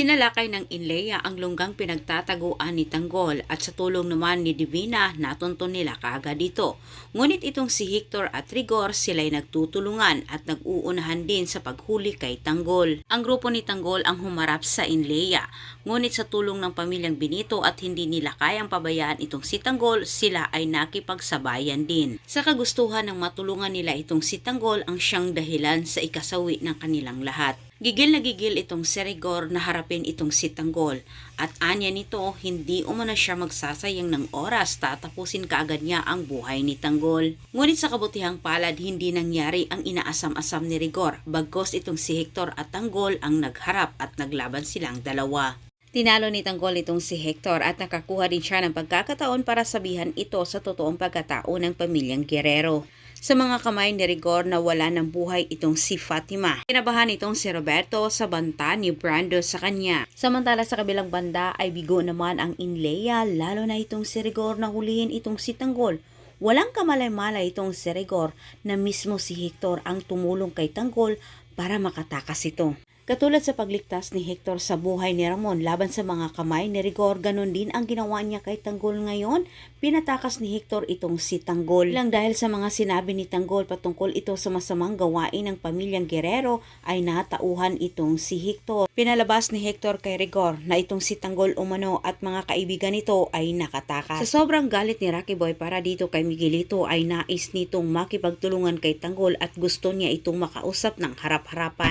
Sinalakay ng Inleya ang lunggang pinagtataguan ni Tanggol at sa tulong naman ni Divina natunto nila kaagad ito. Ngunit itong si Hector at Rigor sila'y nagtutulungan at nag-uunahan din sa paghuli kay Tanggol. Ang grupo ni Tanggol ang humarap sa Inleya. Ngunit sa tulong ng pamilyang Benito at hindi nila kayang pabayaan itong si Tanggol, sila ay nakipagsabayan din. Sa kagustuhan ng matulungan nila itong si Tanggol ang siyang dahilan sa ikasawi ng kanilang lahat. Gigil na gigil itong si Rigor na harapin itong si Tanggol at anya nito hindi umano siya magsasayang ng oras tatapusin kaagad niya ang buhay ni Tanggol. Ngunit sa kabutihang palad hindi nangyari ang inaasam-asam ni Rigor bagkos itong si Hector at Tanggol ang nagharap at naglaban silang dalawa. Tinalo ni Tanggol itong si Hector at nakakuha din siya ng pagkakataon para sabihan ito sa totoong pagkatao ng pamilyang Guerrero. Sa mga kamay ni Rigor na wala ng buhay itong si Fatima. Kinabahan itong si Roberto sa banta ni Brando sa kanya. Samantala sa kabilang banda ay bigo naman ang Inleya lalo na itong si Rigor na hulihin itong si Tanggol. Walang kamalay-malay itong si Rigor na mismo si Hector ang tumulong kay Tanggol para makatakas ito. Katulad sa pagligtas ni Hector sa buhay ni Ramon laban sa mga kamay ni Rigor, ganun din ang ginawa niya kay Tanggol ngayon. Pinatakas ni Hector itong si Tanggol. Lang dahil sa mga sinabi ni Tanggol patungkol ito sa masamang gawain ng pamilyang Guerrero ay natauhan itong si Hector. Pinalabas ni Hector kay Rigor na itong si Tanggol umano at mga kaibigan nito ay nakatakas. Sa sobrang galit ni Rocky Boy para dito kay Miguelito ay nais nitong makipagtulungan kay Tanggol at gusto niya itong makausap ng harap-harapan.